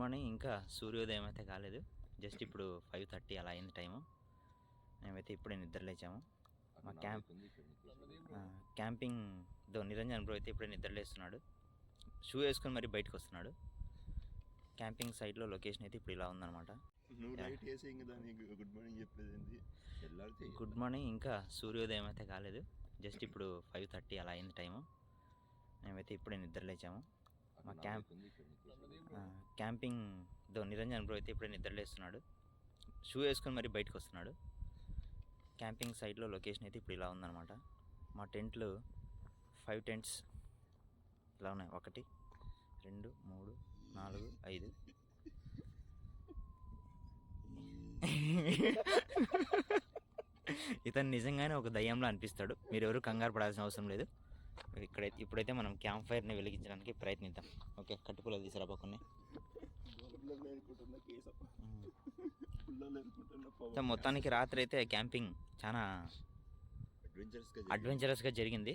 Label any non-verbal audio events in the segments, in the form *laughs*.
Morning ఇంకా సూర్యోదయం అయితే కాలేదు. జస్ట్ ఇప్పుడు ఫైవ్ థర్టీ అలా అయింది టైము మేమైతే ఇప్పుడే నిద్ర లేచాము. మా క్యాంప్ క్యాంపింగ్ దో నిరంజన్ బ్రో అయితే ఇప్పుడే నిద్ర లేస్తున్నాడు. షూ వేసుకొని మరి బయటకు వస్తున్నాడు. క్యాంపింగ్ సైట్లో లొకేషన్ అయితే ఇప్పుడు ఇలా ఉందన్నమాట. గుడ్ మార్నింగ్ గుడ్ మార్నింగ్ ఇంకా సూర్యోదయం అయితే కాలేదు. జస్ట్ ఇప్పుడు ఫైవ్ థర్టీ అలా అయింది టైము మేమైతే ఇప్పుడే నిద్ర లేచాము. మా క్యాంప్ క్యాంపింగ్ దో నిరంజన్ బ్రో అయితే ఇప్పుడే నిద్ర లేస్తున్నాడు. షూ వేసుకొని మరి బయటకు వస్తున్నాడు. క్యాంపింగ్ సైట్లో లొకేషన్ అయితే ఇప్పుడు ఇలా ఉందన్నమాట. మా టెంట్లు ఫైవ్ టెంట్స్ ఇలా ఉన్నాయి. ఒకటి రెండు మూడు నాలుగు ఐదు. *laughs* ఇతను నిజంగానే ఒక దయ్యంలో అనిపిస్తాడు. మీరు ఎవరు కంగారు పడాల్సిన అవసరం లేదు. ఇక్కడైతే ఇప్పుడైతే మనం క్యాంప్ ఫైర్ని వెలిగించడానికి ప్రయత్నిద్దాం. ఓకే కట్టుపుల్లలు తీసుకురా పక్కనే సో మొత్తానికి రాత్రి అయితే క్యాంపింగ్ చాలా అడ్వెంచరస్ అడ్వెంచరస్గా జరిగింది.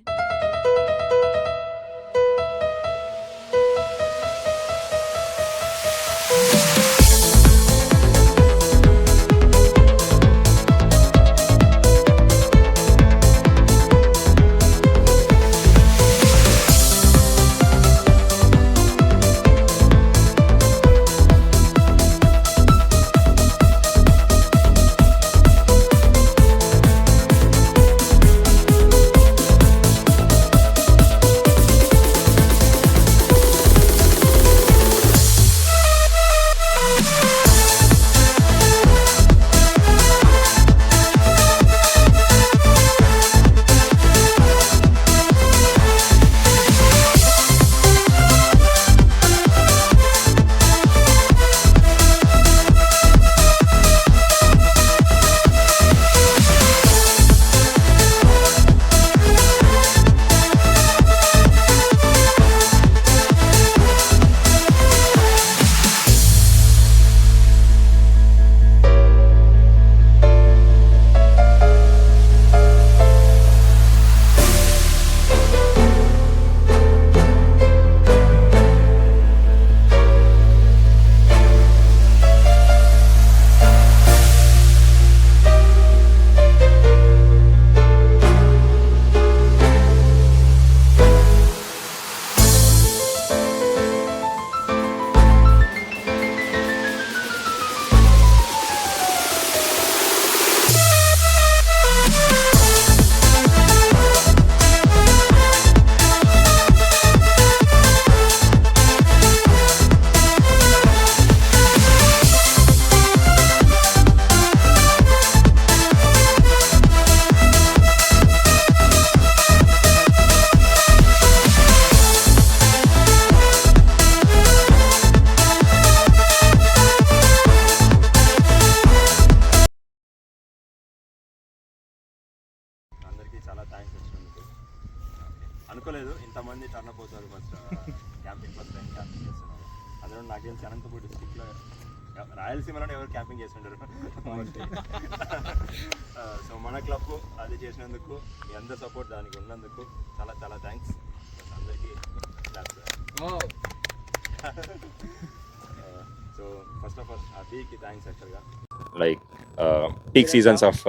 చాలా థ్యాంక్స్ వచ్చినందుకు. అనుకోలేదు ఇంతమంది టర్న్ అప్ అవుతారు first camping first time camping చేస్తున్నాను అందులో నాకు తెలిసి అనంతపూర్ డిస్టిక్లో రాయలసీమలో ఎవరు క్యాంపింగ్ చేస్తుంటారు? సో *laughs* మన క్లబ్ అది చేసినందుకు మీ అందరి సపోర్ట్ దానికి ఉన్నందుకు చాలా చాలా థ్యాంక్స్ అందరికీ సో ఫస్ట్ ఆఫ్ ఆల్ అభికి థ్యాంక్స్ యాక్చువల్గా like peak seasons of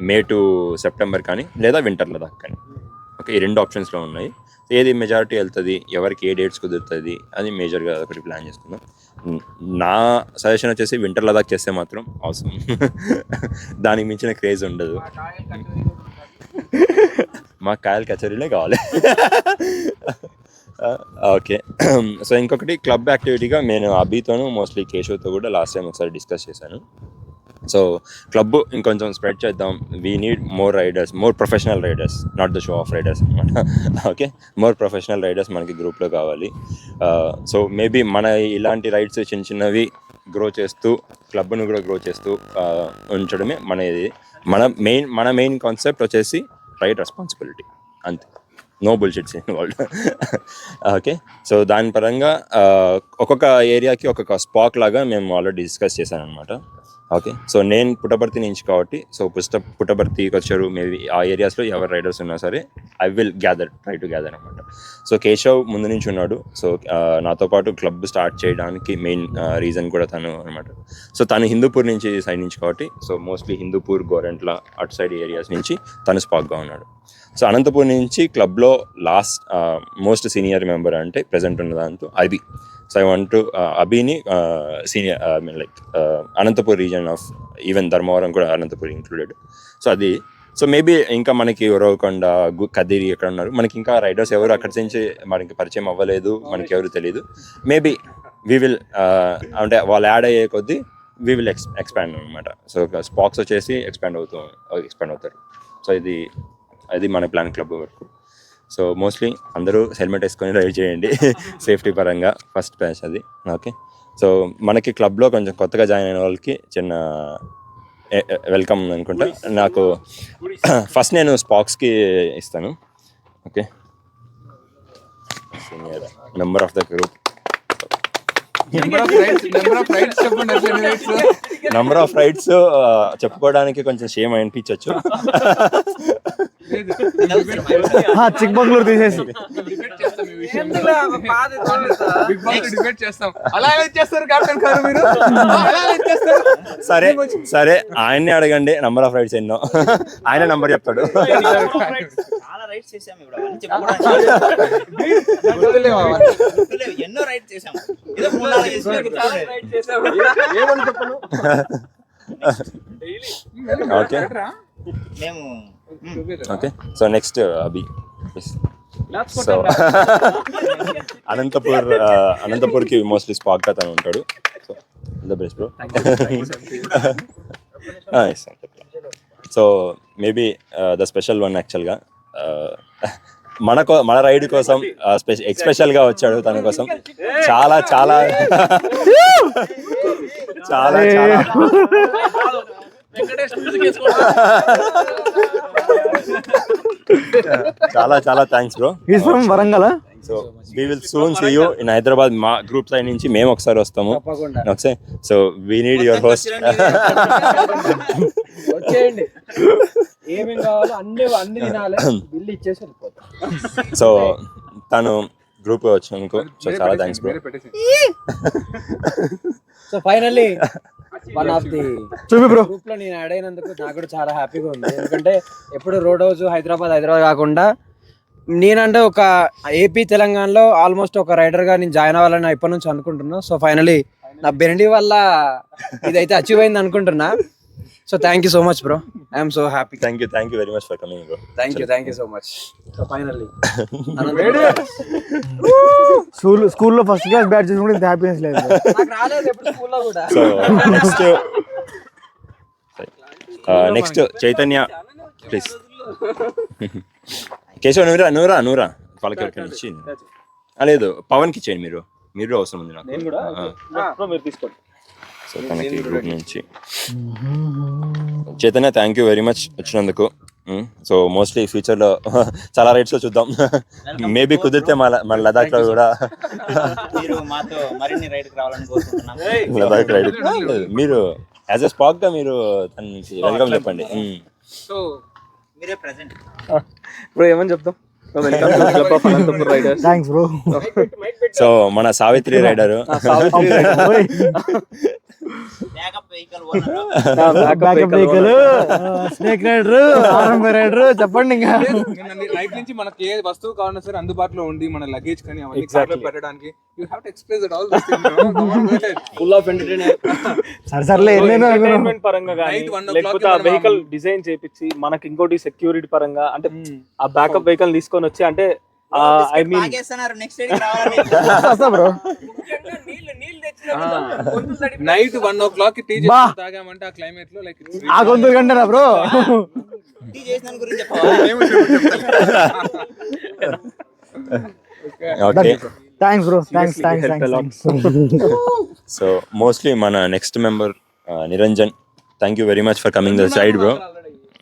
May to September కానీ లేదా వింటర్లో దాకా కానీ. ఓకే ఈ రెండు ఆప్షన్స్లో ఉన్నాయి. ఏది మెజారిటీ వెళ్తుంది ఎవరికి ఏ డేట్స్ కుదురుతుంది అది మేజర్గా ఒకటి ప్లాన్ చేసుకుందాం. నా సజెషన్ వచ్చేసి వింటర్ లదాక్ చేస్తే మాత్రం అవసరం. *laughs* దానికి మించిన క్రేజ్ ఉండదు. మా కాయల కచేరీలే కావాలి. *laughs* ఓకే. సో ఇంకొకటి క్లబ్ యాక్టివిటీగా నేను అభితోను మోస్ట్లీ కేశవ్తో కూడా లాస్ట్ టైం ఒకసారి డిస్కస్ చేశాను. సో క్లబ్ ఇంకొంచెం స్ప్రెడ్ చేద్దాం. We need more riders more professional riders not the show off riders అనమాట ఓకే మోర్ ప్రొఫెషనల్ రైడర్స్ మనకి గ్రూప్లో కావాలి. Uh, సో మేబీ మన ఇలాంటి రైడ్స్ చిన్న చిన్నవి గ్రో చేస్తూ క్లబ్ను కూడా గ్రో చేస్తూ uh, ఉంచడమే మన ఇది. మన మెయిన్ మన మెయిన్ కాన్సెప్ట్ వచ్చేసి రైట్ రెస్పాన్సిబిలిటీ అంతే. No bullshits involved okay so దాని పరంగా uh, ఒక్కొక్క ఏరియాకి ఒక్కొక్క స్పాక్ లాగా మేము ఆల్రెడీ డిస్కస్ చేశాను అనమాట ఓకే సో నేను పుట్టపర్తి నుంచి కాబట్టి సో పుష్ట పుట్టపర్తికి వచ్చారు మేబీ ఆ ఏరియాస్లో ఎవరు రైడర్స్ ఉన్నా సరే I will gather try to gather అనమాట సో కేశవ్ ముందు నుంచి ఉన్నాడు. సో నాతో పాటు క్లబ్ స్టార్ట్ చేయడానికి మెయిన్ రీజన్ కూడా తను అనమాట సో తను హిందూపూర్ నుంచి సైడ్ నుంచి కాబట్టి సో మోస్ట్లీ హిందూపూర్ గోరెంట్ల అటు సైడ్ ఏరియాస్ నుంచి తను స్పాక్గా ఉన్నాడు. సో అనంతపూర్ నుంచి క్లబ్లో లాస్ట్ మోస్ట్ సీనియర్ మెంబర్ అంటే ప్రజెంట్ ఉన్న దాంతో Abhi so I want to అభిని senior I mean like Anantapur region of even Dharmavaram కూడా అనంతపూర్ ఇంక్లూడెడ్ సో అది. సో మేబీ ఇంకా మనకి ఉరవకొండ గు- కదిరి ఎక్కడ ఉన్నారు? మనకి ఇంకా రైడర్స్ ఎవరు అక్కడి నుంచి మనకి పరిచయం అవ్వలేదు మనకి ఎవరు తెలియదు మేబీ వీ విల్ అంటే వాళ్ళు యాడ్ అయ్యే కొద్దీ వీ విల్ ఎక్స్ ఎక్స్పాండ్ అనమాట సో స్పాక్స్ వచ్చేసి ఎక్స్పాండ్ అవుతూ ఎక్స్పాండ్ అవుతారు. సో ఇది అది మన ప్లాన్ క్లబ్ వరకు. సో మోస్ట్లీ అందరూ హెల్మెట్ వేసుకొని రైడ్ చేయండి. *laughs* సేఫ్టీ పరంగా ఫస్ట్ బ్యాచ్ అది. ఓకే సో మనకి క్లబ్లో కొంచెం కొత్తగా జాయిన్ అయిన వాళ్ళకి చిన్న వెల్కమ్ అనుకుంటా. నాకు ఫస్ట్ నేను స్పాక్స్కి ఇస్తాను. Okay senior member of the group number of rides number of rides చెప్పండి అసలు ఎన్ని రైడ్స్ నంబర్ ఆఫ్ రైడ్స్ చెప్పుకోవడానికి కొంచెం షేమ్ అనిపించవచ్చు చిక్ తీసేసి. సరే. సరే ఆయన్ని అడగండి నంబర్ ఆఫ్ రైడ్స్ ఎన్నో. ఆయన నంబర్ చెప్తాడు. రైడ్స్ చేసాము ఇప్పుడు అవన్నీ చెప్పుకోవడానికి. ఎన్నో రైడ్స్ చేసాము ఏదో మూడు నాలుగు గుర్తులేదు. ఓకే. మేము okay. So next Abhi. So *laughs* Anantapur అనంతపూర్కి mostly spot తను ఉంటాడు. So the best bro so maybe the special one యాక్చువల్గా మన కో మన రైడ్ కోసం ఎక్స్పెషల్గా వచ్చాడు తన కోసం. చాలా చాలా చాలా చాలా. చాలా చాలా thanks bro is from Warangal so we will soon see you in Hyderabad మా గ్రూప్ సైడ్ నుంచి మేము ఒకసారి వస్తాము. Okay so we need your host వచ్చేయండి. ఏమేం కావాలో అన్ని అన్ని తినాలి. బిల్లు ఇచ్చేసి వెళ్ళిపోతాం. సో తను గ్రూప్ వచ్చినందుకు సో చాలా thanks bro so finally one of the చూపి బ్రో గ్రూప్లో నేను యాడ్ అయినందుకు నాకు కూడా చాలా హ్యాపీగా ఉంది. ఎందుకంటే ఎప్పుడు రోడ్ హౌస్ హైదరాబాద్ హైదరాబాద్ కాకుండా నేనంటే ఒక ఏపీ తెలంగాణలో ఆల్మోస్ట్ ఒక రైడర్గా నేను జాయిన్ అవ్వాలని ఇప్పటి నుంచి అనుకుంటున్నా. సో ఫైనలీ నా బెండి వల్ల ఇదైతే అచీవ్ అయింది అనుకుంటున్నా. So thank you so much bro I'm so happy thank you thank you very much for coming bro thank you thank you so much so finally school స్కూల్లో ఫస్ట్ క్లాస్ బ్యాట్ చేసుకుంటే ఇంత happiness లేదు. నాకు రాలేదు ఎప్పుడు స్కూల్లో కూడా. So next next uh, Chaitanya please Keshav Noora Noora Noora వాళ్ళకి ఎవరికైనా ఇచ్చి ఆ, లేదు పవన్కి ఇచ్చేయండి మీరు. మీరు అవసరం ఉంది నాకు తీసుకోండి. సో తనకి గ్రూప్ నుంచి. Chaitanya thank you very much వచ్చినందుకు. సో మోస్ట్లీ ఫ్యూచర్లో *laughs* చాలా రైడ్స్లో చూద్దాం. మేబీ కుదిరితే మన మన లదాఖ్లో కూడా. మీరు మాతో మరిన్ని రైడ్కి రావాలని కోరుకుంటున్నాం. లదాఖ్ రైడ్ *laughs* మీరు యాజ్ ఎ స్పాక్గా మీరు తనకి వెల్కమ్ చెప్పండి. Mm. సో మీరే ప్రెసెంట్ బ్రో ఏమని చెప్తాం? థ్యాంక్స్ బ్రో సో మన Savitri rider backup vehicle owner backup vehicle snake rider ఆర్ఎంపై rider చెప్పండి ఇంకా. నిన్న రైట్ నుంచి మనకి ఏ వస్తువు కావాలన్నా సరే అందుబాటులో ఉంది మన లగేజ్ కానీ అవన్నీ కార్లో పెట్టడానికి you have to express it all full of entertainer సరే సర్లే ఎన్నెన్నో అనుకున్నాం. ఎంటర్టైన్మెంట్ పరంగా కానీ లేకపోతే ఆ వెహికల్ డిజైన్ చేపించి మనకి ఇంకోటి సెక్యూరిటీ పరంగా అంటే ఆ బ్యాకప్ వెహికల్ తీసుకొని వచ్చి అంటే I mean night one o'clock tea తాగామంటే ఆ క్లైమేట్లో లైక్ ఆ గొంతు బ్రో? టీ చేసిన దాని గురించి చెప్పవా? Okay thanks bro thanks thanks thanks so mostly మన next member Niranjan thank you very much for coming the side bro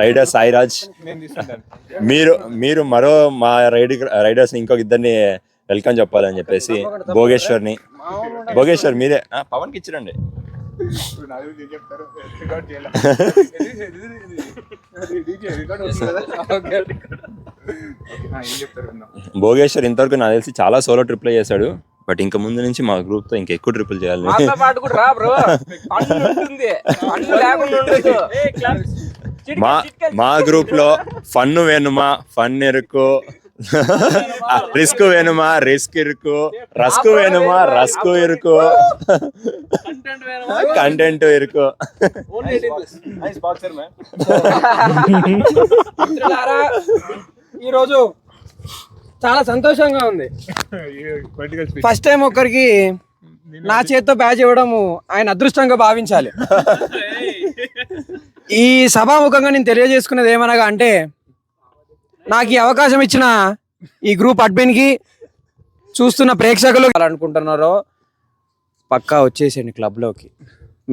rider Sairaj మీరు మీరు మరో మా రైడ్ రైడర్స్ ఇంకొక ఇద్దరిని వెల్కమ్ చెప్పాలని చెప్పేసి భోగేశ్వర్ని. భోగేశ్వర్ మీరే. పవన్కి ఇచ్చిరండి. *laughs* భోగేశ్వర్ ఇంతవరకు నాకు తెలిసి చాలా సోలో ట్రిప్లు చేశాడు. బట్ ఇంకా ముందు నుంచి మా గ్రూప్తో ఇంకా ఎక్కువ ట్రిపుల్ చేయాలి. మాతో పాటు కూడా రా బ్రో. పన్ను ఉంటుంది. పన్ను లేకుండా ఉండదు. మా మా గ్రూప్లో ఫన్ వేణుమా ఫన్ ఎరుకు. రిస్క్ వేణుమా రిస్క్ ఇరుకు. రస్క్ వేణుమా రస్క్ ఇరుకు. కంటెంట్ ఇరుకు. నైస్ బాక్సర్ మ్యాన్ మిత్రులారా, ఈరోజు చాలా సంతోషంగా ఉంది. ఫస్ట్ టైం ఒకరికి నా చేత్తో బ్యాచ్ ఇవ్వడము ఆయన అదృష్టంగా భావించాలి. ఈ సభాముఖంగా నేను తెలియజేసుకున్నది ఏమనగా అంటే నాకు ఈ అవకాశం ఇచ్చిన ఈ గ్రూప్ అడ్మిన్కి చూస్తున్న ప్రేక్షకులు అనుకుంటున్నారో పక్కా వచ్చేసేయండి క్లబ్లోకి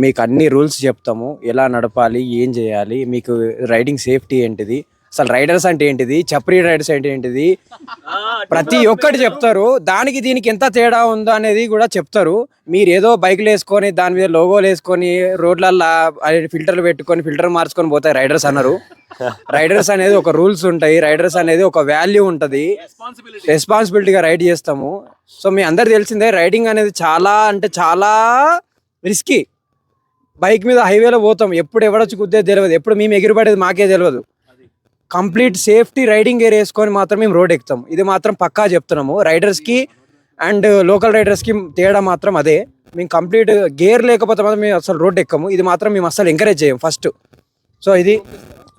మీకు అన్ని రూల్స్ చెప్తాము. ఎలా నడపాలి ఏం చేయాలి మీకు రైడింగ్ సేఫ్టీ ఏంటిది అసలు రైడర్స్ అంటే ఏంటిది? చప్రీ రైడర్స్ అంటే ఏంటిది? ప్రతి ఒక్కటి చెప్తారు. దానికి దీనికి ఎంత తేడా ఉందో అనేది కూడా చెప్తారు. మీరు ఏదో బైక్లు వేసుకొని దాని మీద లోగోలు వేసుకొని రోడ్లల్లో ఫిల్టర్లు పెట్టుకొని ఫిల్టర్ మార్చుకొని పోతాయి రైడర్స్ అన్నారు. రైడర్స్ అనేది ఒక రూల్స్ ఉంటాయి. రైడర్స్ అనేది ఒక వాల్యూ ఉంటుంది. రెస్పాన్సిబిలిటీగా రైడ్ చేస్తాము. సో మీ అందరు తెలిసిందే రైడింగ్ అనేది చాలా అంటే చాలా రిస్కీ బైక్ మీద హైవేలో పోతాం. ఎప్పుడు ఎవడొచ్చి గుద్దేది తెలియదు ఎప్పుడు మేము ఎగిరిపడేది మాకే తెలియదు కంప్లీట్ సేఫ్టీ రైడింగ్ గేర్ వేసుకొని మాత్రం మేము రోడ్ ఎక్కుతాం. ఇది మాత్రం పక్కా చెప్తున్నాము. రైడర్స్కి అండ్ లోకల్ రైడర్స్కి తేడా మాత్రం అదే. మేము కంప్లీట్ గేర్ లేకపోతే మాత్రం మేము అసలు రోడ్ ఎక్కము. ఇది మాత్రం మేము అసలు ఎంకరేజ్ చేయం ఫస్ట్ సో ఇది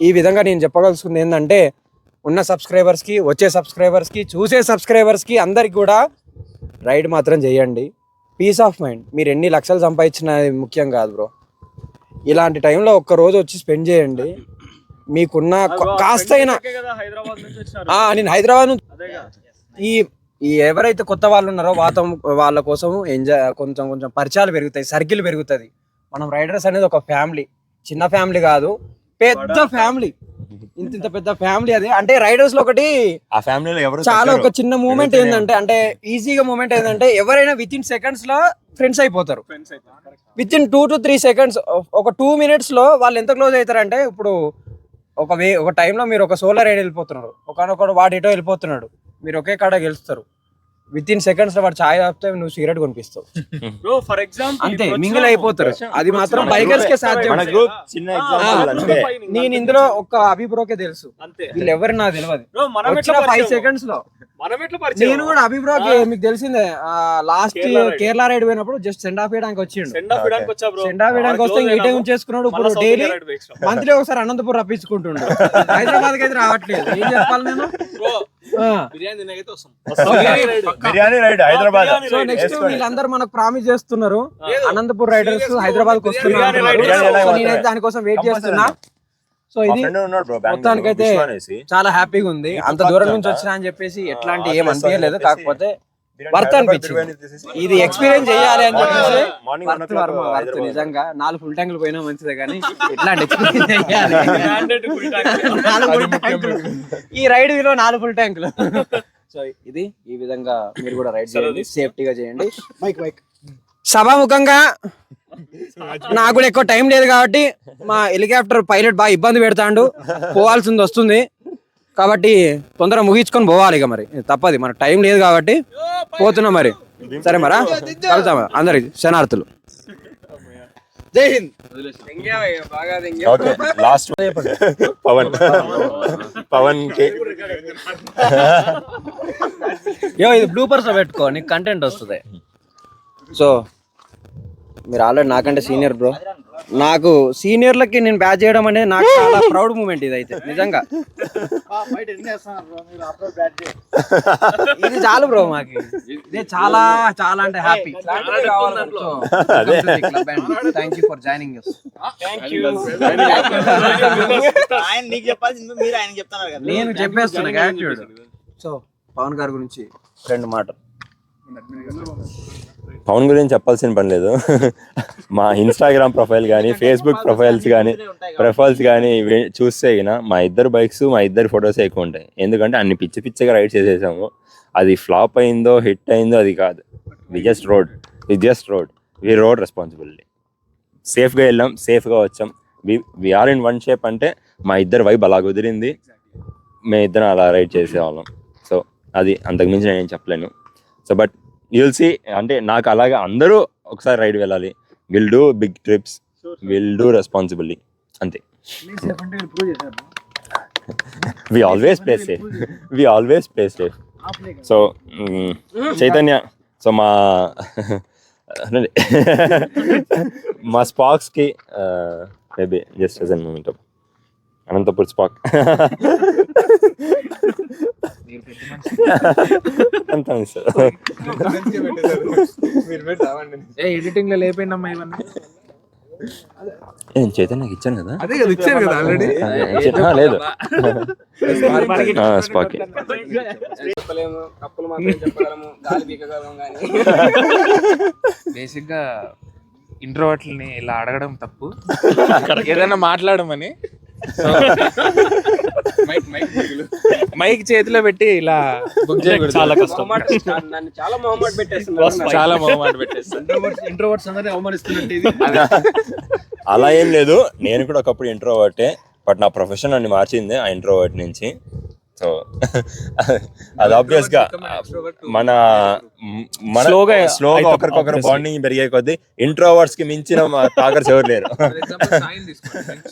ఈ విధంగా నేను చెప్పగలుసుకుంది ఏంటంటే ఉన్న సబ్స్క్రైబర్స్కి వచ్చే సబ్స్క్రైబర్స్కి చూసే సబ్స్క్రైబర్స్కి అందరికి కూడా రైడ్ మాత్రం చేయండి. పీస్ ఆఫ్ మైండ్ మీరు ఎన్ని లక్షలు సంపాదించిన ముఖ్యం కాదు బ్రో ఇలాంటి టైంలో ఒక్క రోజు వచ్చి స్పెండ్ చేయండి. మీకున్న కా- కాస్తైనా కదా హైదరాబాద్ నుంచి వచ్చినారు ఆ, నేను హైదరాబాద్ ఈ ఈ ఎవరైతే కొత్త వాళ్ళు ఉన్నారో వాత వాళ్ళ కోసం ఎంజాయ్ కొంచెం కొంచెం పరిచయాలు పెరుగుతాయి సర్కిల్ పెరుగుతుంది. మనం రైడర్స్ అనేది ఒక ఫ్యామిలీ. చిన్న ఫ్యామిలీ కాదు పెద్ద ఫ్యామిలీ. ఇంత ఇంత పెద్ద ఫ్యామిలీ అది. అంటే రైడర్స్లో ఒకటి ఆ ఫ్యామిలీలో ఎవరు చాలా. ఒక చిన్న మూమెంట్ ఏంటంటే అంటే ఈజీగా మూమెంట్ ఏంటంటే ఎవరైనా విత్ ఇన్ సెకండ్స్లో ఫ్రెండ్స్ అయిపోతారు. ఫ్రెండ్స్ అయితే within two to three seconds ఒక టూ మినిట్స్లో వాళ్ళు ఎంత క్లోజ్ అవుతారంటే ఇప్పుడు ఒక వే ఒక టైంలో మీరు ఒక సోలార్ ఎయిడ్ వెళ్ళిపోతున్నారు. ఒకనొకడు వాడు ఎటో వెళ్ళిపోతున్నాడు. మీరు ఒకే కాడ గెలుస్తారు. విత్ ఇన్ సెకండ్స్లో వాడు ఛాయ్ ఆపితే నువ్వు సిగరెట్ కొనిపిస్తావు. బ్రో ఫర్ ఎగ్జాంపుల్ అంతే మింగిల్ అయిపోతారు. అది మాత్రం బైకర్స్ కే సాధ్యం. మన గ్రూప్ చిన్న ఎగ్జాంపుల్ అంతే నేను ఇందులో ఒక అభిప్రోకే తెలుసు. అంతే. వీళ్ళు ఎవరు నాకు తెలియదు వచ్చిన ఫైవ్? సెకండ్స్లో. మనం ఎట్లా పరిచయం? నేను కూడా అభిప్రాయకి మీకు తెలిసిందే లాస్ట్ కేరళ రైడ్ పోయినప్పుడు జస్ట్ సెండ్ ఆఫ్ చేయడానికి వచ్చిండు. సెండ్ ఆఫ్ ఇవ్వడానికి వచ్చా బ్రో సెండ్ ఆఫ్ చేయడానికి వస్తే ఇటే ఉంచేసుకున్నాడు ఇప్పుడు డైలీ మంత్లీ ఒకసారి అనంతపురం రప్పించుకుంటుండు. *laughs* హైదరాబాద్ అయితే రావట్లేదు. ఏం చెప్పాలి నేను. Biryani ride. Hyderabad. So next వీళ్ళందరూ మనకు ప్రామిస్ చేస్తున్నారు. అనంతపూర్ రైడర్స్ హైదరాబాద్కి వస్తున్నారు? నేనైతే దానికోసం వెయిట్ చేస్తున్నా. సో ఇది మొత్తానికైతే చాలా హ్యాపీగా ఉంది. అంత దూరం నుంచి వచ్చినా అని చెప్పేసి ఎట్లాంటి ఏం అనిపించలేదు. కాకపోతే వర్త్ అనిపించింది. ఇది ఎక్స్పీరియన్స్ చేయాలి అని చెప్పేసి వర్త్ వర్మ వర్త్ నిజంగా నాలుగు ఫుల్ ట్యాంకులు పోయినా మంచిదే కానీ ఇట్లాంటి ఎక్స్పీరియన్స్ చేయాలి. నాలుగు full ట్యాంకులు. ఈ రైడ్ విలువ నాలుగు ఫుల్ ట్యాంకులు సో ఇది ఈ విధంగా మీరు కూడా రైడ్ చేయండి. సేఫ్టీగా చేయండి. బైక్ బైక్ సభాముఖంగా నాకు కూడా ఎక్కువ టైం లేదు కాబట్టి మా హెలికాప్టర్ పైలట్ బాగా ఇబ్బంది పెడతాండు. పోవాల్సింది వస్తుంది. కాబట్టి తొందరగా ముగించుకొని పోవాలి ఇక మరి. తప్పది మనకు టైం లేదు కాబట్టి పోతున్నాం మరి. సరే మరా? కలుద్దాం అందరికి శనార్థులు జై హింద్. బాగా ఓకే లాస్ట్ పవన్. పవన్కి. యో ఇది బ్లూపర్స్ పెట్టుకో నీకు కంటెంట్ వస్తుంది. సో మీరు ఆల్రెడీ నాకంటే సీనియర్ బ్రో నాకు సీనియర్లకి నేను బ్యాచ్ చేయడం అనేది నాకు చాలా ప్రౌడ్ మూమెంట్ ఇది అయితే నిజంగా ఇది చాలు బ్రో మాకు. ఇదే చాలా చాలా అంటే happy thank you for joining నేను చెప్పేస్తున్నా సో పవన్ గారి గురించి రెండు మాటలు. పవన్ గురించి చెప్పాల్సిన పని లేదు. మా ఇన్స్టాగ్రామ్ ప్రొఫైల్ కానీ ఫేస్బుక్ ప్రొఫైల్స్ కానీ ప్రొఫైల్స్ కానీ చూస్తే గిన మా ఇద్దరు బైక్స్ మా ఇద్దరు ఫొటోస్ ఎక్కువ ఉంటాయి. ఎందుకంటే అన్ని పిచ్చి పిచ్చిగా రైడ్ చేసేసాము. అది ఫ్లాప్ అయిందో హిట్ అయిందో అది కాదు. We just rode we just rode we rode responsibility సేఫ్గా వెళ్ళాం సేఫ్గా వచ్చాం. We we are in one shape అంటే మా ఇద్దరు వైబ్ అలా కుదిరింది. మేము ఇద్దరం అలా రైడ్ చేసేవాళ్ళం. సో అది అంతకుమించి నేను చెప్పలేను. సో బట్ యుల్ సి అంటే నాకు అలాగా అందరూ ఒకసారి రైడ్ వెళ్ళాలి. Will do big trips will do responsibility అంతే. We always play safe we always play safe so Chaitanya so మా. మా స్పాక్స్కి మేబీ జస్ట్ అస్ అన్ మూమెంట్ అనంతపూర్ స్పాక్ అంత ఎడిటింగ్లో లేపోయిందమ్మా ఇవన్నీ. నేను చైతన్యకి ఇచ్చాను కదా? అదే కదా ఇచ్చారు కదా ఆల్రెడీ లేదు. స్పాక్ బేసిక్గా ఇంట్రోవర్ట్లని ఇలా అడగడం తప్పు. *laughs* ఏదైనా మాట్లాడమని. మైక్ మైక్ మైక్ చేతిలో పెట్టి ఇలా బుక్ చేయకూడదు. చాలా కష్టం. నన్ను చాలా మొహమ్మద్ పెట్టేస్తున్నారు. చాలా మొహమాట పెట్టేస్తాను ఇంట్రోవర్ట్స్ అందరినీ అవమానిస్తున్నట్టు ఇది. అలా ఏం లేదు. నేను కూడా ఒకప్పుడు ఇంట్రోవర్టే బట్ నా ప్రొఫెషన్ నన్ను మార్చింది ఆ ఇంట్రోవర్ట్ నుంచి. సో *laughs* అది ఆబ్వియస్గా మన మన స్లోగా అవుతుంది, ఒకరికొకరు. బాండింగ్ పెరిగే కొద్దీ ఇంట్రోవర్ట్స్కి మించిన టాకర్స్ ఎవరు లేరు. *laughs*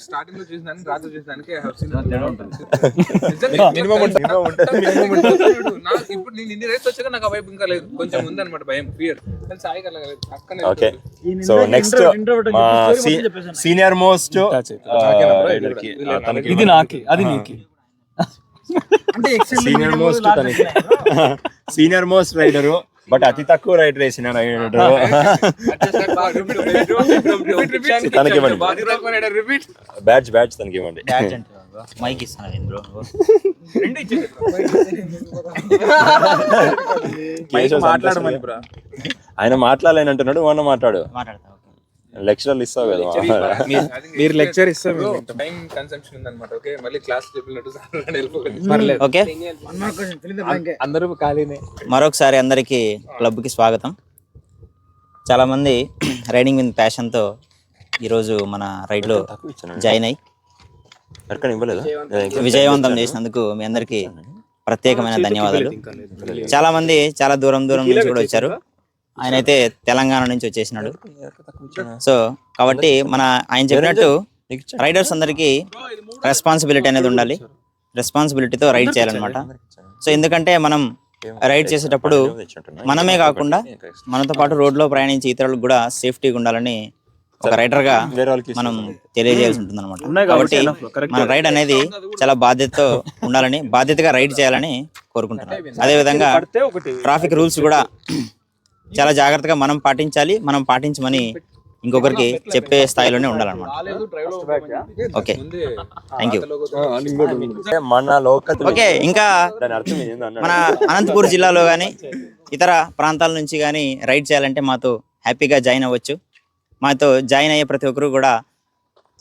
స్టార్టింగ్లో చూసినాను రాత్రి చూసినానికి *laughs* ఇప్పుడు నేను ఇన్ని రేట్స్ వచ్చాక నాకు ఆ వైపు ఇంకా లేదు. కొంచెం ఉందన్నమాట భయం ఫియర్ సాయి కలగలేదు పక్కనే okay so next senior most ఇది నాకి అది నీకి. సీనియర్ మోస్ట్ తనకి సీనియర్ మోస్ట్ రైడరు బట్ అతి తక్కువ రైడర్ వేసిన రైడరు తనకి ఇవ్వండి. బ్యాచ్ బ్యాచ్ తనకి ఇవ్వండి మైక్ ఇస్తాను ఆయన మాట్లాడలేని అంటున్నాడు మొన్న మాట్లాడు మాట్లాడతా లెక్చరర్లు ఇస్తావు కదా మీరు లెక్చర్ ఇస్తే టైం కన్సంప్షన్ ఉందన్నమాట ఓకే మళ్ళీ క్లాస్ చెప్పినట్టు వెళ్ళిపోకండి ఓకే అందరూ ఖాళీనే. మరొకసారి అందరికీ క్లబ్కి స్వాగతం. చాలామంది రైడింగ్ విత్ ప్యాషన్తో ఈరోజు మన రైడ్లో జాయిన్ అయ్యి ఎక్కడ ఇవ్వలేదు? విజయవంతం చేసినందుకు మీ అందరికీ ప్రత్యేకమైన ధన్యవాదాలు. చాలా మంది చాలా దూరం దూరం నుంచి కూడా వచ్చారు. ఆయన అయితే తెలంగాణ నుంచి వచ్చేసినాడు. సో కాబట్టి మన ఆయన చెప్పినట్టు రైడర్స్ అందరికీ రెస్పాన్సిబిలిటీ అనేది ఉండాలి. రెస్పాన్సిబిలిటీతో రైడ్ చేయాలన్నమాట. సో ఎందుకంటే మనం రైడ్ చేసేటప్పుడు మనమే కాకుండా మనతో పాటు రోడ్లో ప్రయాణించే ఇతరులకు కూడా సేఫ్టీగా ఉండాలని ఒక రైడర్గా మనం తెలియజేయాల్సి ఉంటుంది అనమాట కాబట్టి. మన రైడ్ అనేది చాలా బాధ్యతతో ఉండాలని బాధ్యతగా రైడ్ చేయాలని కోరుకుంటున్నాను. అదే విధంగా ట్రాఫిక్ రూల్స్ కూడా చాలా జాగ్రత్తగా మనం పాటించాలి మనం పాటించమని ఇంకొకరికి చెప్పే స్థాయిలోనే ఉండాలన్నమాట. ఓకే థ్యాంక్ యూ మన లోకల్ ఓకే ఇంకా. మన అనంతపూర్ జిల్లాలో కానీ ఇతర ప్రాంతాల నుంచి కానీ రైడ్ చేయాలంటే మాతో హ్యాపీగా జాయిన్ అవ్వచ్చు. మాతో జాయిన్ అయ్యే ప్రతి ఒక్కరు కూడా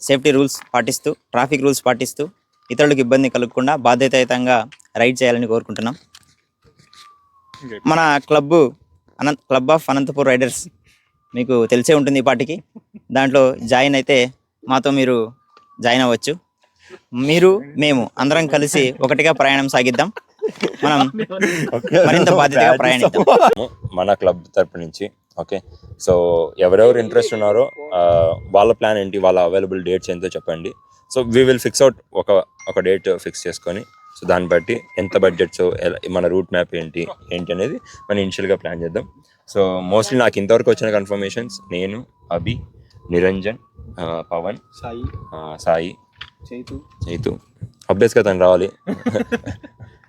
సేఫ్టీ రూల్స్ పాటిస్తూ ట్రాఫిక్ రూల్స్ పాటిస్తూ ఇతరులకు ఇబ్బంది కలగకుండా బాధ్యతాయుతంగా రైడ్ చేయాలని కోరుకుంటున్నాం. మన club Anant club of Anantapur riders మీకు తెలిసే ఉంటుంది ఈ పాటికి. దాంట్లో జాయిన్ అయితే మాతో మీరు జాయిన్ అవ్వచ్చు. మీరు మేము అందరం కలిసి ఒకటిగా ప్రయాణం సాగిద్దాం. మనం మరింత *laughs* బాధ్యతగా ప్రయాణిద్దాం. మన క్లబ్ తరపు నుంచి. ఓకే. సో ఎవరెవరు ఇంట్రెస్ట్ ఉన్నారో వాళ్ళ ప్లాన్ ఏంటి వాళ్ళ అవైలబుల్ డేట్స్ ఏంటో చెప్పండి. So we will fix out ఒక ఒక డేట్ ఫిక్స్ చేసుకొని సో దాన్ని బట్టి ఎంత బడ్జెట్స్ మన రూట్ మ్యాప్ ఏంటి ఏంటి అనేది మనం ఇనిషియల్గా ప్లాన్ చేద్దాం. సో మోస్ట్లీ నాకు ఇంతవరకు వచ్చిన కన్ఫర్మేషన్స్ నేను అభి నిరంజన్ పవన్ సాయి. సాయి చైతు చైతు అభ్యస్గా తను రావాలి.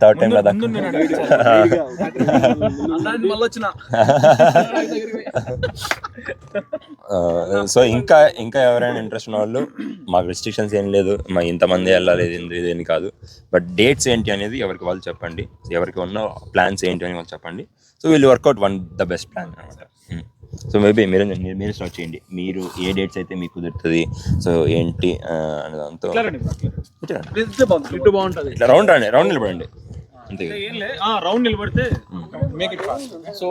థర్డ్ టైం కదా. *laughs* సో ఇంకా ఇంకా ఎవరైనా ఇంట్రెస్ట్ ఉన్న వాళ్ళు మాకు రిస్ట్రిక్షన్స్ ఏం లేదు. మా ఇంతమంది వెళ్ళాలి ఇది కాదు. బట్ డేట్స్ ఏంటి అనేది ఎవరికి వాళ్ళు చెప్పండి. ఎవరికి ఉన్న ప్లాన్స్ ఏంటి అని వాళ్ళు చెప్పండి. సో వీళ్ళు work out one the best plan అనమాట. సో మేబీ మీరు మీరు మీరు స్టార్ట్ చేయండి. మీరు ఏ డేట్స్ అయితే మీకు కుదురుతుంది? సో ఏంటి ఆ, అనే దాంతో. ఇట్లా. రండి. ఇటు బాగుంటది. ఇట్లా రౌండ్ రండి రౌండ్ నిలబడండి. రౌండ్ నిలబడితే సో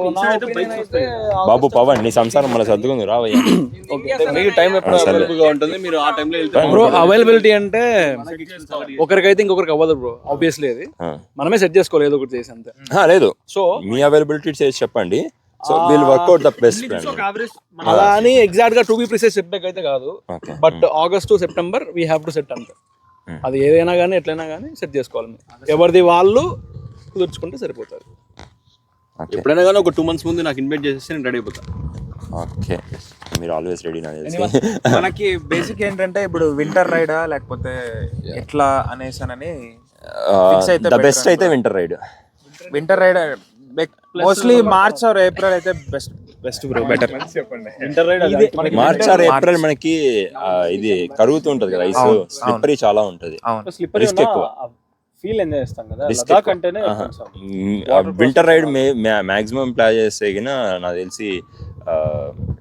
బాబు పవన్ నీ సంసారం మళ్ళీ సర్దుకుంది రావయ్యా మీకు టైం ఎప్పుడు సరే. అవైలబుల్గా ఉంటుంది? మీరు ఆ టైంలో వెళ్తే బ్రో అవైలబిలిటీ అంటే ఒకరికైతే ఇంకొకరికి అవ్వదు బ్రో ఆబ్వియస్లీ అది. మనమే సెట్ చేసుకోవాలి ఏదో ఒకటి చేసి అంతే. ఆ, లేదు. సో మీ అవైలబిలిటీ చేసి చెప్పండి. So we'll work out the best plan అలా అని ఎగ్జాక్ట్గా టూ బి ప్రిసైజ్ చెప్పాక అయితే కాదు but August September we have to set అంతే అది ఏదైనా కానీ ఎట్లయినా కానీ సెట్ చేసుకోవాలి. ఎవరిది వాళ్ళు కుదుర్చుకుంటే సరిపోతుంది ఓకే ఎప్పుడైనా కానీ ఒక టూ మంత్స్ ముందు నాకు ఇన్వైట్ చేసేస్తే నేను రెడీ అయిపోతా. ఓకే మీరు ఆల్వేస్ రెడీ *laughs* మనకి బేసిక్ ఏంటంటే ఇప్పుడు వింటర్ రైడా లేకపోతే ఎట్లా అనేసానని ద better బెస్ట్ అయితే winter ride winter ride mostly March or April అయితే best best bro better winter ride మనకి మార్చ్ ఆర్ ఏప్రిల్ మనకి ఇది కరుగుతూ ఉంటది కదా ఐస్ స్లిప్పరీ చాలా ఉంటది. Risk ఎక్కువ. ఫీల్ ఎంజాయ్ చేస్తాం కదా. లదాఖ్. అంటేనే వింటర్ రైడ్ మాక్సిమం ప్లాన్ చేస్తే గిన నాకు తెలిసి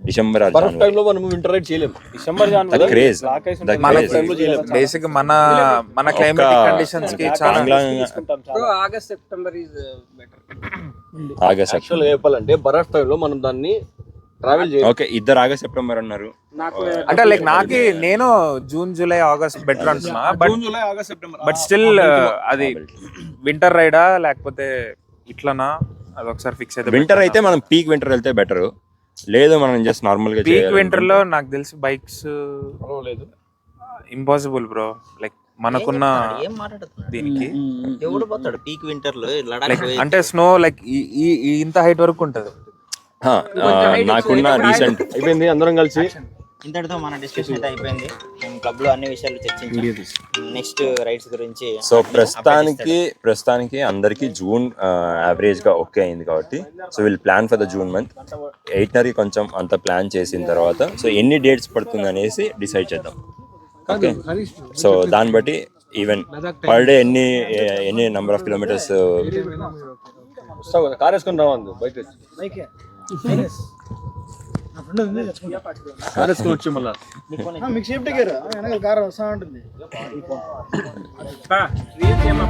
డిసెంబర్ బర్ఫ్. టైంలో మనం వింటర్ రైడ్ చేయలేము. December craze. బేసిక్ మన మన క్లైమేటిక్ కండిషన్స్కి చాలా August September is better August యాక్చువల్గా చెప్పాలంటే బర్ఫ్ టైంలో మనం దాన్ని ట్రావెల్ చేయాలి. ఓకే ఇద్దరు ఆగస్ట్ సెప్టెంబర్ అన్నారు. అంటే లైక్ నాకి నేను జూన్ జూలై ఆగస్ట్ బెటర్ అంటున్నా but June July August September. But still అది వింటర్ రైడా లేకపోతే ఇట్లనా? అది ఒకసారి ఫిక్స్ అయితే వింటర్ అయితే మనం పీక్ వింటర్ వెళ్తే బెటర్ లేదు మనం జస్ట్ నార్మల్గా పీక్. వింటర్లో నాకు తెలిసి బైక్స్ లేదు ఇంపాసిబుల్ బ్రో లైక్ మనకున్న ఏం మాట్లాడుతున్నాడు? దీనికి ఎవడు పోతాడు? పీక్ వింటర్లో లడాక్ లైక్ పోయి అంటే స్నో లైక్ ఈ ఈ- ఈ ఇంత హైట్ వరకు ఉంటది. ఆ, ఆ, నాకున్న రీసెంట్ అయిపోయింది అందరం కలిసి. ఇంతటితో మన డిస్కషన్ అయితే అయిపోయింది. మేము క్లబ్లో అన్ని విషయాలు చర్చించాం. నెక్స్ట్ రైడ్స్ గురించి సో ప్రస్తుతానికి ప్రస్తుతానికి అందరికి జూన్ యావరేజ్గా ఓకే అయింది కాబట్టి సో వీళ్ళు plan for the June month itinerary కొంచెం అంత ప్లాన్ చేసిన తర్వాత సో ఎన్ని డేట్స్ పడుతుంది అనేసి డిసైడ్ చేద్దాం. ఓకే సో దాన్ని బట్టి ఈవెన్ పర్ డే ఎన్ని ఎన్ని నెంబర్ ఆఫ్ కిలోమీటర్స్ కార్ వేసుకొని రావాలి బయట వచ్చి. కార్ వేసుకొని వచ్చి మళ్ళీ. మీకు సేఫ్టీ కేర్ వెనకాల కార్ వస్తా ఉంటుంది. రీల్స్ ఏమో